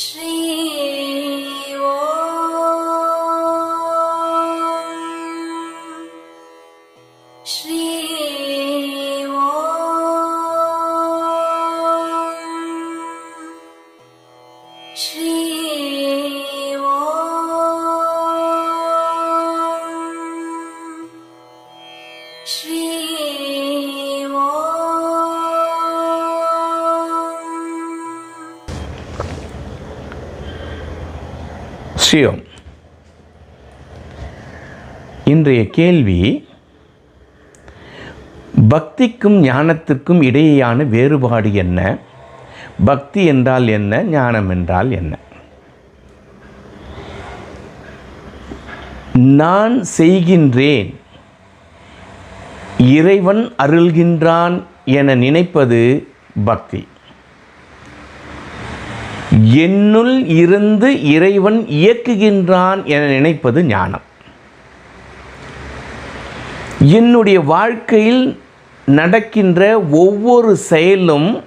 श्री ॐ श्री ஸ்ரீயோம் இன்றைய கேள்வி பக்திக்கும் ஞானத்திற்கும் இடையேயான வேறுபாடு என்ன? பக்தி என்றால் என்ன? ஞானம் என்றால் என்ன? நான் செய்கின்றேன் இறைவன் அருள்கின்றான் என நினைப்பது பக்தி. என்னுள் இருந்து இறைவன் இயக்குகின்றான் என நினைப்பது ஞானம். என்னுடைய வாழ்க்கையில் நடக்கின்ற ஒவ்வொரு செயலும்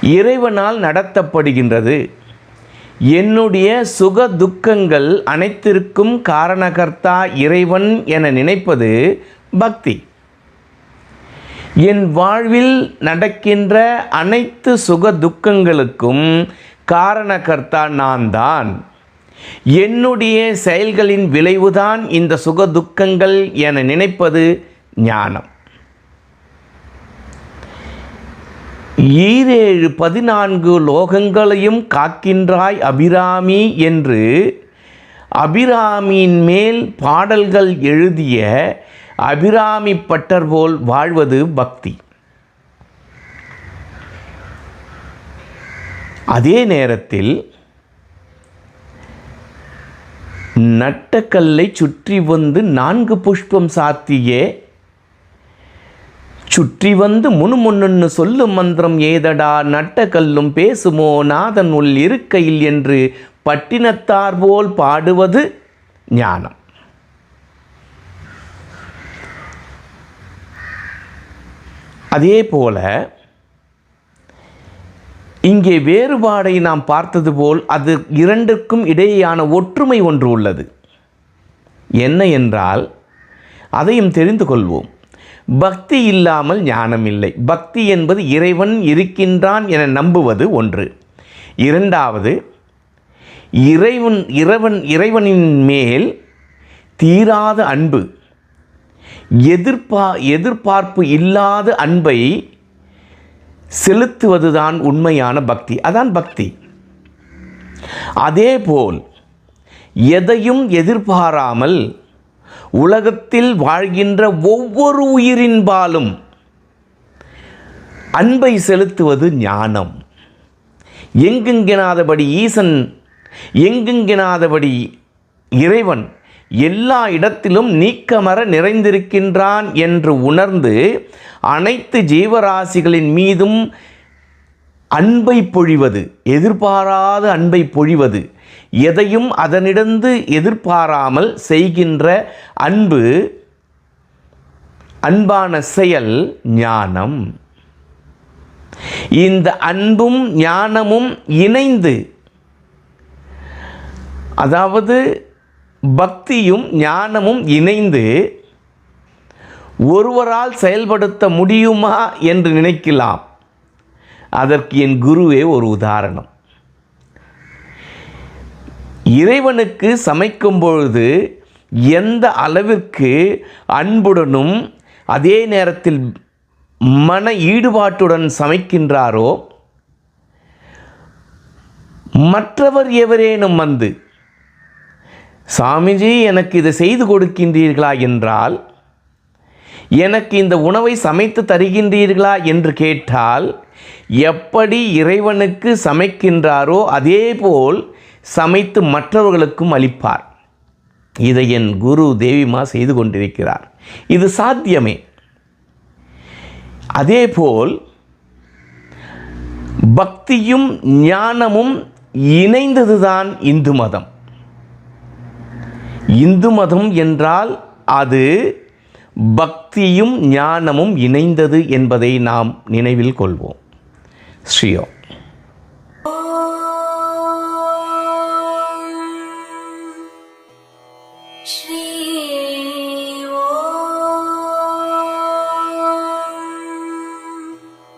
இறைவனால் நடத்தப்படுகின்றது. என்னுடைய சுக துக்கங்கள் அனைத்திற்கும் காரணகர்த்தா இறைவன் என நினைப்பது பக்தி. என் வாழ்வில் நடக்கின்ற அனைத்து சுக துக்கங்களுக்கும் காரணகர்த்தா நான் தான் என்னுடைய செயல்களின் விளைவுதான் இந்த சுக துக்கங்கள் என நினைப்பது ஞானம். ஈரேழு பதினான்கு லோகங்களையும் காக்கின்றாய் அபிராமி என்று அபிராமியின் மேல் பாடல்கள் எழுதிய அபிராமி பட்டர் போல் வாழ்வது பக்தி. அதே நேரத்தில் நட்டக்கல்லை சுற்றி வந்து நான்கு புஷ்பம் சாத்தியே சுற்றி வந்து முணுமுன்னு சொல்லும் மந்திரம் ஏதடா? நட்டக்கல்லும் பேசுமோ? நாதன் உள் இருக்கையில் என்று பட்டினத்தார் போல் பாடுவது ஞானம். அதே போல இங்கே வேறுபாடை நாம் பார்த்தது போல் அது இரண்டுக்கும் இடையேயான ஒற்றுமை ஒன்று உள்ளது. என்ன என்றால் அதையும் தெரிந்து கொள்வோம். பக்தி இல்லாமல் ஞானம் இல்லை. பக்தி என்பது இறைவன் இருக்கின்றான் என நம்புவது ஒன்று. இரண்டாவது இறைவன் இறைவன் இறைவனின் மேல் தீராத அன்பு. எதிர்பா எதிர்பார்ப்பு இல்லாத அன்பை செலுத்துவதுதான் உண்மையான பக்தி. அதான் பக்தி. அதேபோல் எதையும் எதிர்பாராமல் உலகத்தில் வாழ்கின்ற ஒவ்வொரு உயிரின்பாலும் அன்பை செலுத்துவது ஞானம். எங்கெங்கினாதபடி ஈசன் எங்கெங்கினாதபடி இறைவன் எல்லா இடத்திலும் நீக்கமர நிறைந்திருக்கின்றான் என்று உணர்ந்து அனைத்து ஜீவராசிகளின் மீதும் அன்பை பொழிவது எதிர்பாராத அன்பை பொழிவது எதையும் அதனிடந்து எதிர்பாராமல் செய்கின்ற அன்பு அன்பான செயல் ஞானம். இந்த அன்பும் ஞானமும் இணைந்து அதாவது பக்தியும் ஞானமும் இணைந்து ஒருவரால் செயல்படுத்த முடியுமா என்று நினைக்கலாம். அதற்கு என் குருவே ஒரு உதாரணம். இறைவனுக்கு சமைக்கும் பொழுது எந்த அளவிற்கு அன்புடனும் அதே நேரத்தில் மன ஈடுபாட்டுடன் சமைக்கின்றாரோ மற்றவர் எவரேனும் வந்து சாமிஜி எனக்கு இதை செய்து கொடுக்கின்றீர்களா என்றால் எனக்கு இந்த உணவை சமைத்து தருகின்றீர்களா என்று கேட்டால் எப்படி இறைவனுக்கு சமைக்கின்றாரோ அதேபோல் சமைத்து மற்றவர்களுக்கும் அளிப்பார். இதை என் குரு தேவிமா செய்து கொண்டிருக்கிறார். இது சாத்தியமே. அதேபோல் பக்தியும் ஞானமும் இணைந்ததுதான் இந்து மதம். இந்து மதம் என்றால் அது பக்தியும் ஞானமும் இணைந்தது என்பதை நாம் நினைவில் கொள்வோம். ஸ்ரீயோ oh.